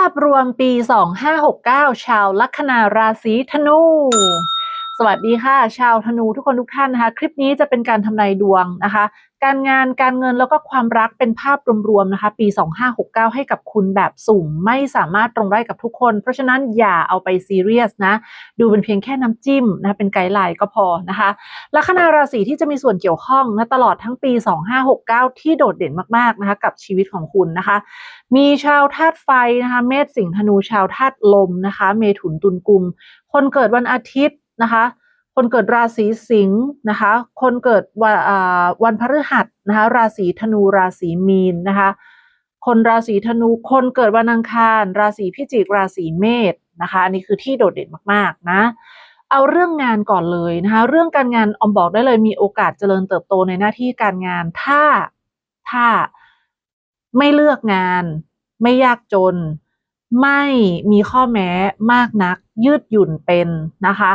าพรวมปี 2569 ชาวลัคนาราศีธนู สวัสดีค่ะ ชาวธนูทุกคนทุกท่านนะคะ คลิปนี้จะเป็นการทำนายดวงนะคะ การงานการเงินแล้วก็ความรักเป็นภาพรวมๆนะคะ ปี 2569 ให้กับคุณแบบสุ่มไม่สามารถตรงได้กับทุกคน เพราะฉะนั้นอย่าเอาไปซีเรียสนะ ดูเป็นเพียงแค่น้ำจิ้มนะะเป็นไกด์ไลน์ก็พอนะคะลัคนาราศีที่จะมีส่วนเกี่ยวข้องนะตลอดทั้งปี 2569 ที่โดดเด่นมากๆนะคะ กับชีวิตของคุณนะคะ มีชาวธาตุไฟนะคะ เมษสิงห์ธนูชาวธาตุลมนะคะ เมถุนตุลกุม คนเกิดวันอาทิตย์ นะคะ คนเกิดราศีสิงห์นะคะ คนเกิดวันวันพฤหัสนะคะ ราศีธนูราศีมีนนะคะ คนราศีธนู คนเกิดวันอังคาร ราศีพิจิก ราศีเมษนะคะอันนี้คือที่โดดเด่นมากๆนะ เอาเรื่องงานก่อนเลยนะคะ เรื่องการงานอมบอกได้เลยมีโอกาสเจริญเติบโตในหน้าที่การงาน ถ้าถ้าไม่เลือกงาน ไม่ยากจน ไม่มีข้อแม้มากนัก ยืดหยุ่นเป็นนะคะ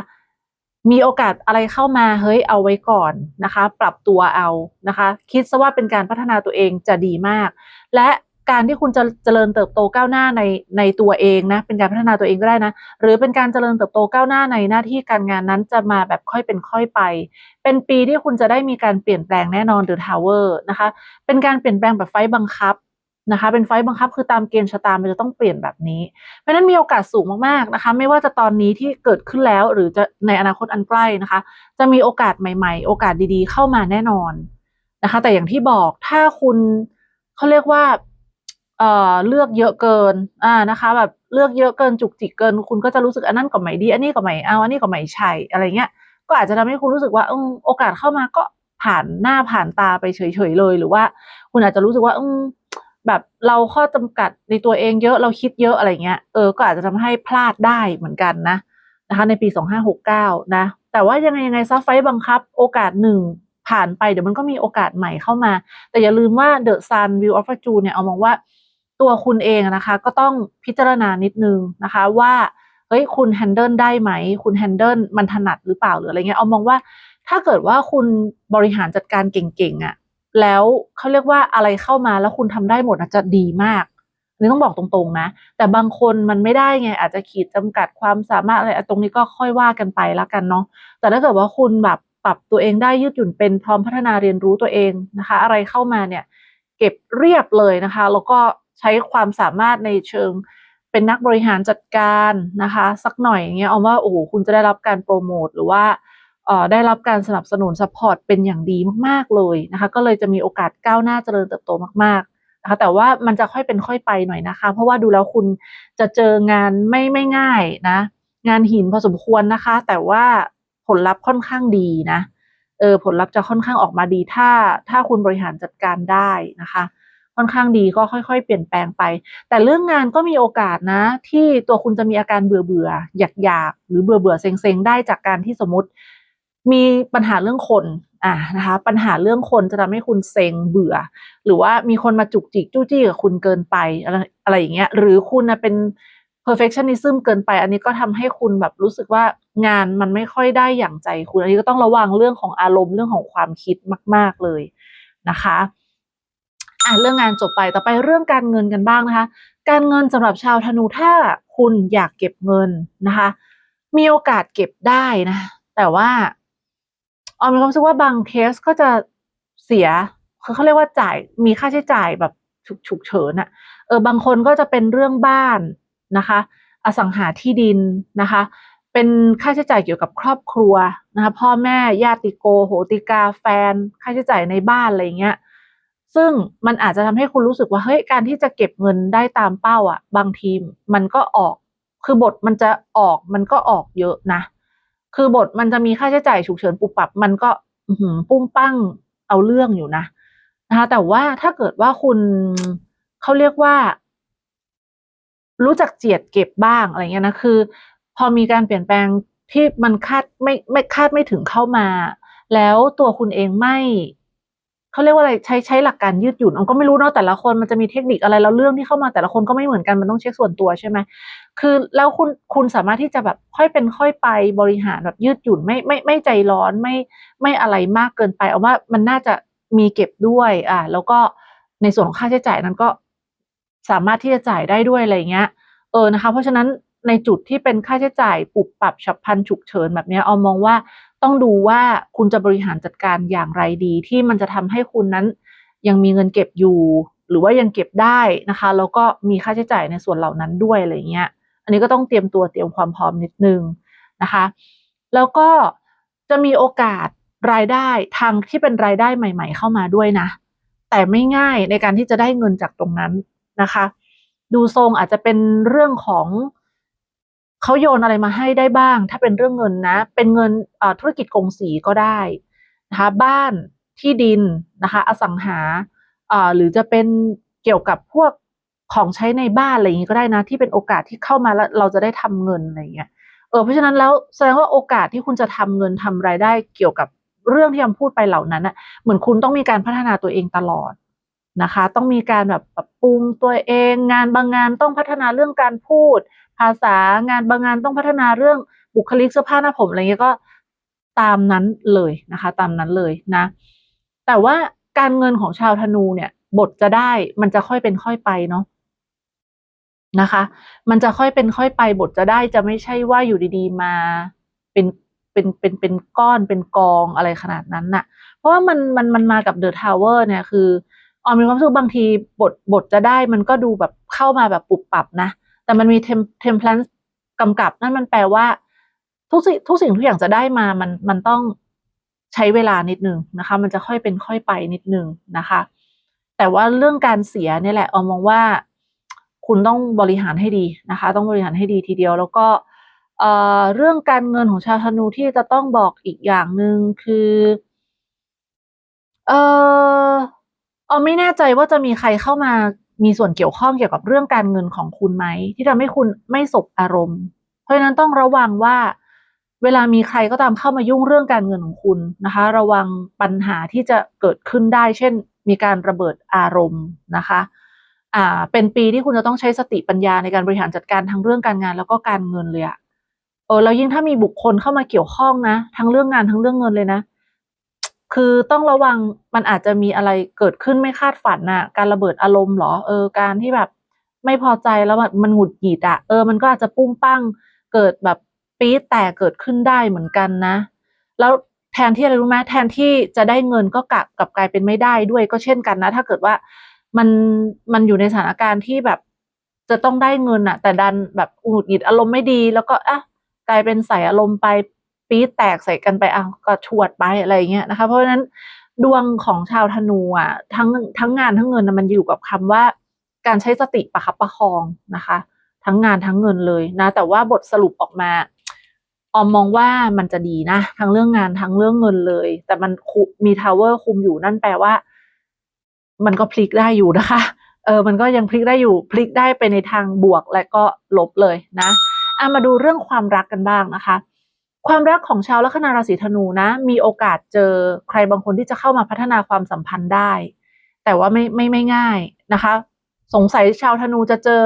มีโอกาสอะไรเข้ามาเฮ้ยเอาไว้ก่อนนะคะ ปรับตัวเอานะคะ คิดซะว่าเป็นการพัฒนาตัวเองจะดีมาก และการที่คุณจะเจริญเติบโตก้าวหน้าในในตัวเองนะเป็นการพัฒนาตัวเองก็ได้นะ หรือเป็นการเจริญเติบโตก้าวหน้าในหน้าที่การงานนั้นจะมาแบบค่อยเป็นค่อยไป เป็นปีที่คุณจะได้มีการเปลี่ยนแปลงแน่นอนหรือทาวเวอร์นะคะ เป็นการเปลี่ยนแปลงแบบไฟต์บังคับ นะคะเป็นไฟต์บังคับคือตามเกณฑ์ชะตามันจะต้องเปลี่ยนแบบนี้ เพราะนั้นมีโอกาสสูงมากๆนะคะ ไม่ว่าจะตอนนี้ที่เกิดขึ้นแล้วหรือจะในอนาคตอันใกล้นะคะ จะมีโอกาสใหม่ๆ โอกาสดีๆ เข้ามาแน่นอนนะคะ แต่อย่างที่บอกถ้าคุณเขาเรียกว่าเอ่อเลือกเยอะเกินอ่านะคะ แบบเลือกเยอะเกินจุกจิกเกิน คุณก็จะรู้สึกอันนั้นก็ไม่ดี อันนี้ก็ไม่เอาอันนี้ก็ไม่ใช่อะไรเงี้ยก็อาจจะทำให้คุณรู้สึกว่าอโอกาสเข้ามาก็ผ่านหน้าผ่านตาไปเฉยๆเลย หรือว่า คุณอาจจะรู้สึกว่าอืม แบบเราข้อจำกัดในตัวเองเยอะเราคิดเยอะอะไรเงี้ยเออก็อาจจะทำให้พลาดได้เหมือนกันนะนะคะในปี 2569 นะ แต่ว่ายังไงยังไงซัฟไฟบังคับโอกาสหนึ่งผ่านไปเดี๋ยวมันก็มีโอกาสใหม่เข้ามา แต่อย่าลืมว่า The Sun View of Fortune เนี่ยเอามองว่าตัวคุณเองนะคะ ก็ต้องพิจารณานิดนึงนะคะว่าเฮ้ยคุณแฮนเดิลได้ไหม คุณแฮนเดิลมันถนัดหรือเปล่าหรืออะไรเงี้ยเอามองว่าถ้าเกิดว่าคุณบริหารจัดการเก่งๆอะ่ะ แล้วเขาเรียกว่าอะไรเข้ามาแล้วคุณทำได้หมดอาจจะดีมากนนี้ต้องบอกตรงๆนะ แต่บางคนมันไม่ได้ไง อาจจะขีดจำกัดความสามารถอะไรตรงนี้ก็ค่อยว่ากันไปล้วกันเนาะแต่ถ้าเกิดว่าคุณแบบปรับตัวเองได้ยืดหยุ่นเป็นพร้อมพัฒนาเรียนรู้ตัวเองนะคะ อะไรเข้ามาเนี่ย เก็บเรียบเลยนะคะ แล้วก็ใช้ความสามารถในเชิงเป็นนักบริหารจัดการนะคะ สักหน่อยอย่างเงี้ยเอาว่าโอ้โหคุณจะได้รับการโปรโมทหรือว่า ได้รับการสนับสนุนสปอร์ตเป็นอย่างดีมากๆเลยนะคะ ก็เลยจะมีโอกาสก้าวหน้าเจริญเติบโตมากๆนะคะ แต่ว่ามันจะค่อยเป็นค่อยไปหน่อยนะคะ เพราะว่าดูแล้วคุณจะเจองานไม่ไม่ง่ายนะ งานหินพอสมควรนะคะ แต่ว่าผลลัพธ์ค่อนข้างดีนะ เออผลลัพธ์จะค่อนข้างออกมาดีถ้าถ้าคุณบริหารจัดการได้นะคะค่อนข้างดีก็ค่อยๆ เปลี่ยนแปลงไป แต่เรื่องงานก็มีโอกาสนะ ที่ตัวคุณจะมีอาการเบื่อเบื่ออยากอยากหรือเบื่อเบื่อเซ็งเซ็งๆได้จากการที่สมมติ มีปัญหาเรื่องคนอะนะคะปัญหาเรื่องคนจะทำให้คุณเซ็งเบื่อ หรือว่ามีคนมาจุกจิกจู้จี้กับคุณเกินไปอะไรอะไรอย่างเงี้ยหรือคุณนะเป็น perfectionism เกินไป อันนี้ก็ทำให้คุณแบบรู้สึกว่างานมันไม่ค่อยได้อย่างใจคุณ อันนี้ก็ต้องระวังเรื่องของอารมณ์เรื่องของความคิดมาก ๆเลยนะคะอะเรื่องงานจบไปต่อไปเรื่องการเงินกันบ้างนะคะ การเงินสำหรับชาวธนูถ้าคุณอยากเก็บเงินนะคะ มีโอกาสเก็บได้นะ แต่ว่า ออมมีความรู้สึกว่าบางเคสก็จะเสียคือเขาเรียกว่าจ่ายมีค่าใช้จ่ายแบบฉุกฉุกเฉินอะเออบางคนก็จะเป็นเรื่องบ้านนะคะ อสังหาที่ดินนะคะ เป็นค่าใช้จ่ายเกี่ยวกับครอบครัวนะคะ พ่อแม่ญาติโกโหติกาแฟน ค่าใช้จ่ายในบ้านอะไรเงี้ยซึ่งมันอาจจะทำให้คุณรู้สึกว่าเฮ้ยการที่จะเก็บเงินได้ตามเป้าอะ บางทีมันก็ออก คือบทมันจะออกมันก็ออกเยอะนะ คือบทมันจะมีค่าใช้จ่ายฉุกเฉินปุบปับ มันก็หืปุ้งปั้งเอาเรื่องอยู่นะนะคะ แต่ว่าถ้าเกิดว่าคุณเขาเรียกว่า รู้จักเจียดเก็บบ้างอะไรเงี้ยนะคือ พอมีการเปลี่ยนแปลงที่มันคาดไม่ไม่คาดไม่ถึงเข้ามา แล้วตัวคุณเองไม่ เขาเรียกว่าอะไรใช้ใช้หลักการยืดหยุ่นออมก็ไม่รู้เนาะแต่ละคนมันจะมีเทคนิคอะไรแล้วเรื่องที่เข้ามาแต่ละคนก็ไม่เหมือนกันมันต้องเช็คส่วนตัวใช่ไหมคือแล้วคุณคุณสามารถที่จะแบบค่อยเป็นค่อยไปบริหารแบบยืดหยุ่นไม่ไม่ไม่ใจร้อนไม่ไม่อะไรมากเกินไปเอาว่ามันน่าจะมีเก็บด้วยอ่าแล้วก็ในส่วนของค่าใช้จ่ายนั้นก็สามารถที่จะจ่ายได้ด้วยอะไรเงี้ย เออนะคะ เพราะฉะนั้นในจุดที่เป็นค่าใช้จ่ายปรับปรับฉับพลันฉุกเฉินแบบเนี้ยเอามองว่า ต้องดูว่าคุณจะบริหารจัดการอย่างไรดี ที่มันจะทำให้คุณนั้นยังมีเงินเก็บอยู่ หรือว่ายังเก็บได้นะคะแล้วก็มีค่าใช้จ่ายในส่วนเหล่านั้นด้วยอะไรเงี้ย อันนี้ก็ต้องเตรียมตัวเตรียมความพร้อมนิดนึงนะคะ แล้วก็จะมีโอกาสรายได้ทางที่เป็นรายได้ใหม่ ๆ เข้ามาด้วยนะ แต่ไม่ง่ายในการที่จะได้เงินจากตรงนั้นนะคะ ดูทรงอาจจะเป็นเรื่องของ เขาโยนอะไรมาให้ได้บ้าง ถ้าเป็นเรื่องเงินนะ เป็นเงินธุรกิจกงสีก็ได้นะคะบ้านที่ดินนะคะ อสังหาหรือจะเป็นเกี่ยวกับพวกของใช้ในบ้านอะไรอย่างนี้ก็ได้นะ ที่เป็นโอกาสที่เข้ามาแล้วเราจะได้ทำเงินอะไรอย่างเงี้ยเออเพราะฉะนั้นแล้วแสดงว่าโอกาสที่คุณจะทำเงินทำรายได้เกี่ยวกับเรื่องที่ยำพูดไปเหล่านั้นอะเหมือนคุณต้องมีการพัฒนาตัวเองตลอดนะคะ ต้องมีการแบบปรับปรุงตัวเอง งานบางงานต้องพัฒนาเรื่องการพูด ภาษางานบางงานต้องพัฒนาเรื่องบุคลิกเสื้อผ้าหน้าผมอะไรเงี้ยก็ตามนั้นเลยนะคะ ตามนั้นเลยนะ แต่ว่าการเงินของชาวธนูเนี่ย บทจะได้มันจะค่อยเป็นค่อยไปเนาะนะคะ มันจะค่อยเป็นค่อยไปบทจะได้จะไม่ใช่ว่าอยู่ดีๆ มาเป็นเป็นเป็นเป็นก้อนเป็นกองอะไรขนาดนั้นน่ะ เพราะว่ามันมันมันมากับเดอะทาวเวอร์เนี่ยคือออมมีความรู้สึกบางทีบทบทจะได้มันก็ดูแบบเข้ามาแบบปุบปับนะ แต่มันมีเทมเทมเพลนกำกับ นั่นมันแปลว่า ทุกสิ่งทุกสิ่งทุกอย่างจะได้มามันมันต้องใช้เวลานิดนึงนะคะ มันจะค่อยเป็นค่อยไปนิดนึงนะคะ แต่ว่าเรื่องการเสียเนี่ยแหละออมมองว่า คุณต้องบริหารให้ดีนะคะ ต้องบริหารให้ดีทีเดียว แล้วก็เรื่องการเงินของชาวธนูที่จะต้องบอกอีกอย่างหนึ่งคือ เออออไม่แน่ใจว่าจะมีใครเข้ามา มีส่วนเกี่ยวข้องเกี่ยวกับเรื่องการเงินของคุณไหม ที่ทำให้คุณไม่สบอารมณ์ เพราะฉะนั้นต้องระวังว่าเวลามีใครก็ตามเข้ามายุ่งเรื่องการเงินของคุณนะคะ ระวังปัญหาที่จะเกิดขึ้นได้ เช่น มีการระเบิดอารมณ์นะคะอ่าเป็นปีที่คุณจะต้องใช้สติปัญญาในการบริหารจัดการทั้งเรื่องการงานแล้วก็การเงินเลยอะเออแล้วยิ่งถ้ามีบุคคลเข้ามาเกี่ยวข้องนะ ทั้งเรื่องงานทั้งเรื่องเงินเลยนะ คือต้องระวังมันอาจจะมีอะไรเกิดขึ้นไม่คาดฝันน่ะ การระเบิดอารมณ์หรอ เออ การที่แบบไม่พอใจแล้วมันหงุดหงิดอะเออ มันก็อาจจะปุ้งปั้ง เกิดแบบปี๊ดแต่เกิดขึ้นได้เหมือนกันนะ แล้วแทนที่อะไรรู้ไหมแทนที่จะได้เงินก็กลับกลับกลายเป็นไม่ได้ด้วยก็เช่นกันนะ ถ้าเกิดว่ามันมันอยู่ในสถานการณ์ที่แบบจะต้องได้เงินอะแต่ดันแบบหงุดหงิดอารมณ์ไม่ดี แล้วก็อะกลายเป็นใส่อารมณ์ไป ปี๊ดแตกใส่กันไปอะก็ชวดไปอะไรเงี้ยนะคะ เพราะฉะนั้นดวงของชาวธนูอะทั้งทั้งงานทั้งเงินมันอยู่กับคำว่า การใช้สติประคับประคองนะคะ ทั้งงานทั้งเงินเลยนะ แต่ว่าบทสรุปออกมาออมมองว่ามันจะดีนะ ทั้งเรื่องงานทั้งเรื่องเงินเลย แต่มันมีทาวเวอร์คุมอยู่นั่นแปลว่า มันก็พลิกได้อยู่นะคะ เออ มันก็ยังพลิกได้อยู่พลิกได้ไปในทางบวกและก็ลบเลยนะอามาดูเรื่องความรักกันบ้างนะคะ ความรักของชาวลัคนาราศีธนูนะ มีโอกาสเจอใครบางคนที่จะเข้ามาพัฒนาความสัมพันธ์ได้ แต่ว่าไม่ไม่ไม่ง่ายนะคะ สงสัยชาวธนูจะเจอ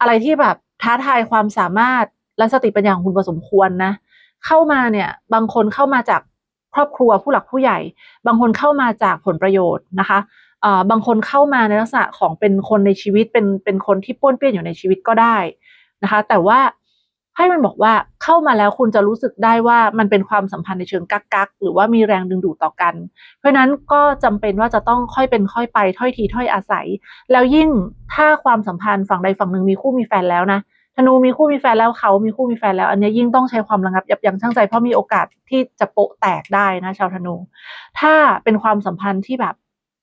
อะไรที่แบบท้าทายความสามารถและสติปัญญาของคุณพอสมควรนะ เข้ามาเนี่ยบางคนเข้ามาจากครอบครัวผู้หลักผู้ใหญ่ บางคนเข้ามาจากผลประโยชน์นะคะบางคนเข้ามาในลักษณะของเป็นคนในชีวิตเป็นเป็นคนที่ป้วนเปี้ยนอยู่ในชีวิตก็ได้นะคะ แต่ว่า ให้มันบอกว่าเข้ามาแล้วคุณจะรู้สึกได้ว่ามันเป็นความสัมพันธ์ในเชิงกักกักหรือว่ามีแรงดึงดูดต่อกัน เพราะนั้นก็จำเป็นว่าจะต้องค่อยเป็นค่อยไปถ้อยทีถ้อยอาศัย แล้วยิ่งถ้าความสัมพันธ์ฝั่งใดฝั่งหนึ่งมีคู่มีแฟนแล้วนะธนูมีคู่มีแฟนแล้วเขามีคู่มีแฟนแล้ว อันนี้ยิ่งต้องใช้ความระงับยับยั้งชั่งใจเพราะมีโอกาสที่จะโปะแตกได้นะชาวธนู ถ้าเป็นความสัมพันธ์ที่แบบ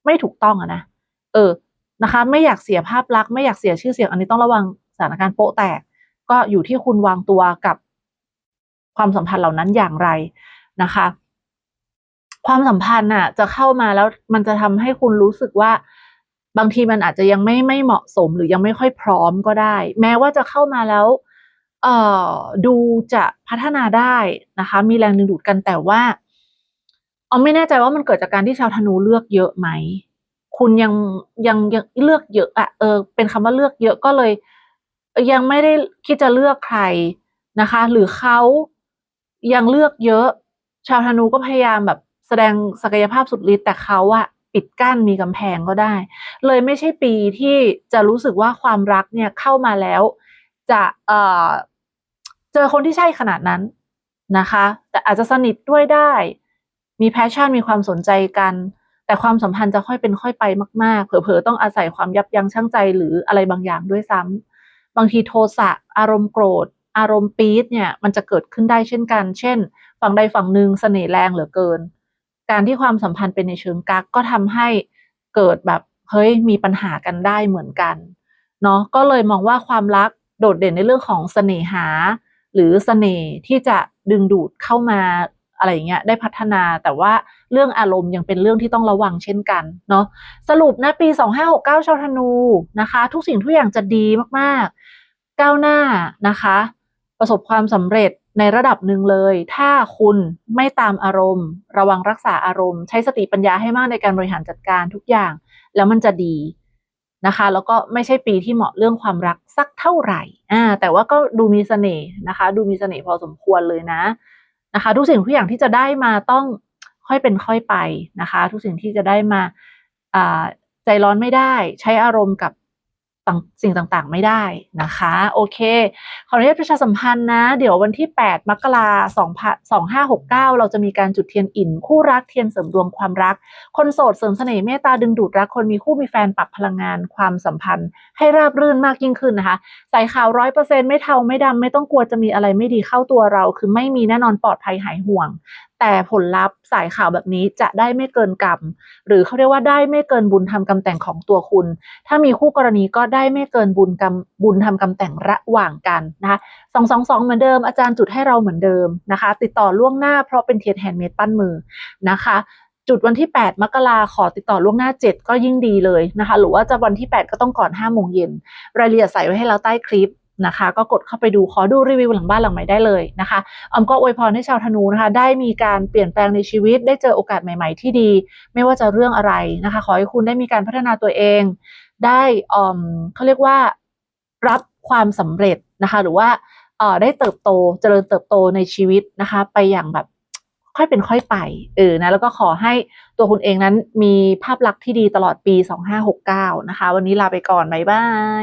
ไม่ถูกต้องอะนะเออนะคะ ไม่อยากเสียภาพลักษณ์ไม่อยากเสียชื่อเสียง อันนี้ต้องระวังสถานการณ์โปะแตก ก็อยู่ที่คุณวางตัวกับความสัมพันธ์เหล่านั้นอย่างไรนะคะ ความสัมพันธ์น่ะ จะเข้ามาแล้วมันจะทำให้คุณรู้สึกว่าบางทีมันอาจจะยังไม่ไม่เหมาะสมหรือยังไม่ค่อยพร้อมก็ได้ แม้ว่าจะเข้ามาแล้ว เอ่อดูจะพัฒนาได้นะคะ มีแรงดึงดูดกันแต่ว่าเอาไม่แน่ใจว่ามันเกิดจากการที่ชาวธนูเลือกเยอะไหม คุณยังยังยังเลือกเยอะอะเออเป็นคำว่าเลือกเยอะก็เลย ยังไม่ได้คิดจะเลือกใครนะคะ หรือเขายังเลือกเยอะ ชาวธนูก็พยายามแบบแสดงศักยภาพสุดฤทธิ์แต่เขาอะปิดกั้นมีกำแพงก็ได้ เลยไม่ใช่ปีที่จะรู้สึกว่าความรักเนี่ยเข้ามาแล้ว จะเอ่อเจอคนที่ใช่ขนาดนั้นนะคะ แต่อาจจะสนิทด้วยได้ มีแพชชั่นมีความสนใจกัน แต่ความสัมพันธ์จะค่อยเป็นค่อยไปมาก ๆ เผลอๆต้องอาศัยความยับยั้งชั่งใจหรืออะไรบางอย่างด้วยซ้ำ บางทีโทสะอารมณ์โกรธ อารมณ์ปี๊ดเนี่ยมันจะเกิดขึ้นได้เช่นกัน เช่น ฝั่งใดฝั่งหนึ่งเสน่ห์แรงเหลือเกิน การที่ความสัมพันธ์เป็นในเชิงกักก็ทำให้เกิดแบบเฮ้ยมีปัญหากันได้เหมือนกันเนาะก็เลยมองว่าความรักโดดเด่นในเรื่องของเสน่หา หรือเสน่ห์ที่จะดึงดูดเข้ามา อะไรอย่างเงี้ยได้พัฒนาแต่ว่าเรื่องอารมณ์ยังเป็นเรื่องที่ต้องระวังเช่นกันเนาะสรุปนะปี 2569 ชาวธนูนะคะ ทุกสิ่งทุกอย่างจะดีมากๆ ก้าวหน้านะคะ ประสบความสำเร็จในระดับหนึ่งเลย ถ้าคุณไม่ตามอารมณ์ ระวังรักษาอารมณ์ ใช้สติปัญญาให้มากในการบริหารจัดการทุกอย่าง แล้วมันจะดีนะคะ แล้วก็ไม่ใช่ปีที่เหมาะเรื่องความรักสักเท่าไหร่อ่าแต่ว่าก็ดูมีเสน่ห์นะคะ ดูมีเสน่ห์พอสมควรเลยนะ นะคะทุกสิ่งทุกอย่างที่จะได้มาต้องค่อยเป็นค่อยไปนะคะ ทุกสิ่งที่จะได้มาใจร้อนไม่ได้ ใช้อารมณ์กับ สิ่งต่างๆ ไม่ได้นะคะ โอเค ขออนุญาตประชาสัมพันธ์นะ เดี๋ยววันที่ 8 มกราคม2569เราจะมีการจุดเทียนอิน คู่รักเทียนเสริมดวงความรัก คนโสดเสริมเสน่ห์เมตตาดึงดูดรักคนมีคู่มีแฟนปรับพลังงานความสัมพันธ์ ให้ราบรื่นมากยิ่งขึ้นนะคะใส่ข่าวร้อยเปอร์เซ็นไม่เทาไม่ดำไม่ต้องกลัวจะมีอะไรไม่ดีเข้าตัวเรา คือไม่มีแน่นอนปลอดภัยหายห่วง แต่ผลลัพธ์สายข่าวแบบนี้จะได้ไม่เกินกรรม หรือเขาเรียกว่าได้ไม่เกินบุญทำกรรมแต่งของตัวคุณ ถ้ามีคู่กรณีก็ได้ไม่เกินบุญกรรมบุญทำกรรมแต่งระหว่างกันนะคะสองสองสองเหมือนเดิมอาจารย์จุดให้เราเหมือนเดิมนะคะ ติดต่อล่วงหน้าเพราะเป็นเทียนแฮนด์เมดปั้นมือนะคะจุดวันที่ 8 มกราขอติดต่อล่วงหน้า 7 ก็ยิ่งดีเลยนะคะ หรือว่าจะวันที่ 8 ก็ต้องก่อน5โมงเย็นรายละเอียดใส่ไว้ให้เราใต้คลิป นะคะ ก็กดเข้าไปดูขอดูรีวิวหลังบ้านหลังใหม่ได้เลยนะคะออมก็อวยพรให้ชาวธนูนะคะ ได้มีการเปลี่ยนแปลงในชีวิต ได้เจอโอกาสใหม่ ๆ ที่ดี ไม่ว่าจะเรื่องอะไรนะคะ ขอให้คุณได้มีการพัฒนาตัวเอง ได้ออมเขาเรียกว่ารับความสำเร็จนะคะ หรือว่าเอ่อได้เติบโตเจริญเติบโตในชีวิตนะคะ ไปอย่างแบบค่อยเป็นค่อยไปเออนะแล้วก็ขอให้ตัวคุณเองนั้นมีภาพลักษณ์ที่ดีตลอดปี 2569 นะคะ วันนี้ลาไปก่อน บ๊ายบาย